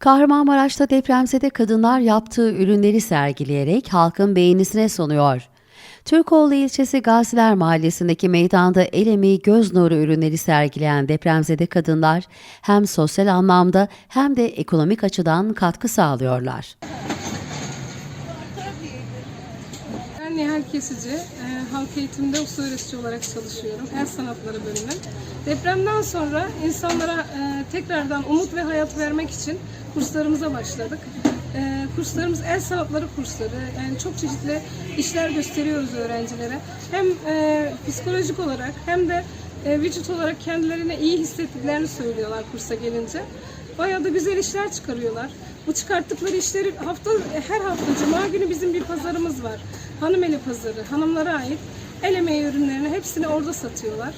Kahramanmaraş'ta depremzede kadınlar yaptığı ürünleri sergileyerek halkın beğenisine sunuyor. Türkoğlu ilçesi Gaziler Mahallesi'ndeki meydanda el emeği göz nuru ürünleri sergileyen depremzede kadınlar hem sosyal anlamda hem de ekonomik açıdan katkı sağlıyorlar. Ben Nihal Kesici, e, halk eğitimde usta öğretici olarak çalışıyorum. El sanatları bölümü. Depremden sonra insanlara e, tekrardan umut ve hayat vermek için kurslarımıza başladık. E, kurslarımız el sanatları kursları. Yani çok çeşitli işler gösteriyoruz öğrencilere. Hem e, psikolojik olarak hem de e, vücut olarak kendilerine iyi hissettiklerini söylüyorlar kursa gelince. Bayağı da güzel işler çıkarıyorlar. Bu çıkarttıkları işleri hafta her hafta cuma günü bizim bir pazarımız var. Hanımeli pazarı, hanımlara ait el emeği ürünlerini hepsini orada satıyorlar.